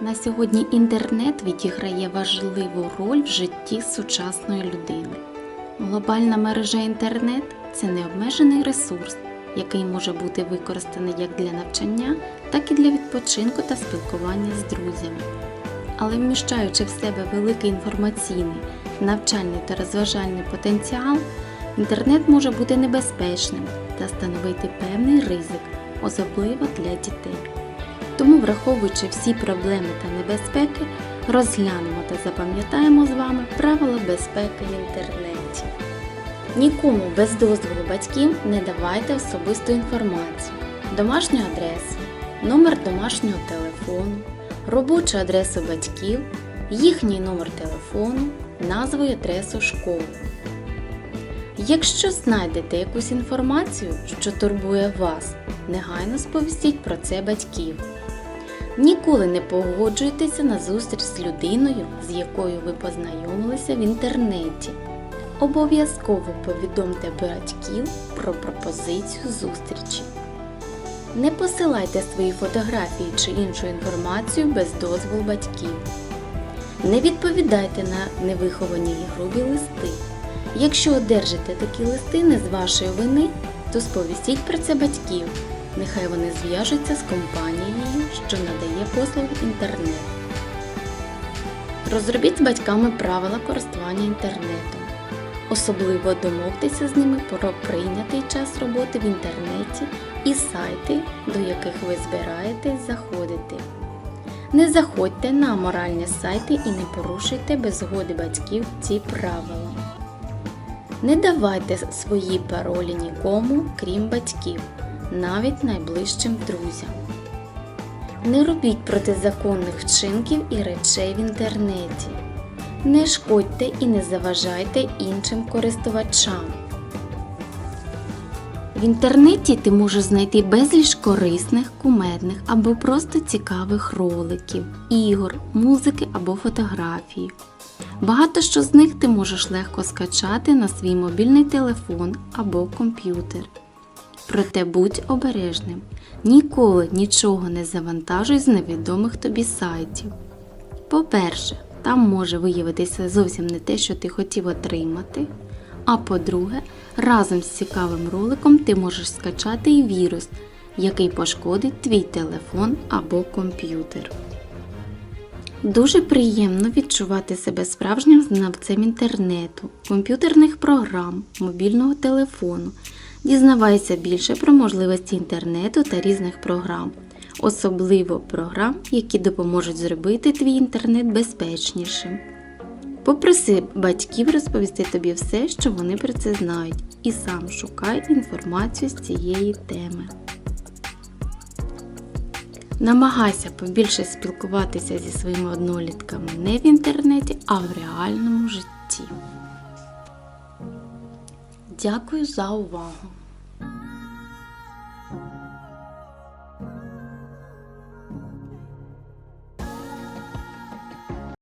На сьогодні інтернет відіграє важливу роль в житті сучасної людини. Глобальна мережа інтернет це необмежений ресурс, який може бути використаний як для навчання, так і для відпочинку та спілкування з друзями. Але вміщаючи в себе великий інформаційний, навчальний та розважальний потенціал, інтернет може бути небезпечним та становити певний ризик, особливо для дітей. Тому, враховуючи всі проблеми та небезпеки, розглянемо та запам'ятаємо з вами правила безпеки в інтернеті. Нікому без дозволу батьків не давайте особисту інформацію, домашню адресу, номер домашнього телефону, робочу адресу батьків, їхній номер телефону, назву і адресу школи. Якщо знайдете якусь інформацію, що турбує вас, негайно сповістіть про це батьків. Ніколи не погоджуйтеся на зустріч з людиною, з якою ви познайомилися в інтернеті. Обов'язково повідомте батьків про пропозицію зустрічі. Не посилайте свої фотографії чи іншу інформацію без дозволу батьків. Не відповідайте на невиховані і грубі листи. Якщо одержите такі листи не з вашої вини, то сповістіть про це батьків. Нехай вони зв'яжуться з компанією, що надає послуги інтернет. Розробіть з батьками правила користування інтернетом. Особливо домовтеся з ними про прийнятий час роботи в інтернеті і сайти, до яких ви збираєтесь заходити. Не заходьте на аморальні сайти і не порушуйте без згоди батьків ці правила. Не давайте свої паролі нікому, крім батьків, навіть найближчим друзям. Не робіть протизаконних вчинків і речей в інтернеті. Не шкодьте і не заважайте іншим користувачам. В інтернеті ти можеш знайти безліч корисних, кумедних або просто цікавих роликів, ігор, музики або фотографій. Багато що з них ти можеш легко скачати на свій мобільний телефон або комп'ютер. Проте будь обережним. Ніколи нічого не завантажуй з невідомих тобі сайтів. По-перше, там може виявитися зовсім не те, що ти хотів отримати. А по-друге, разом з цікавим роликом ти можеш скачати і вірус, який пошкодить твій телефон або комп'ютер. Дуже приємно відчувати себе справжнім знавцем інтернету, комп'ютерних програм, мобільного телефону. Дізнавайся більше про можливості інтернету та різних програм, особливо програм, які допоможуть зробити твій інтернет безпечнішим. Попроси батьків розповісти тобі все, що вони про це знають, і сам шукай інформацію з цієї теми. Намагайся побільше спілкуватися зі своїми однолітками не в інтернеті, а в реальному житті. Дякую за увагу!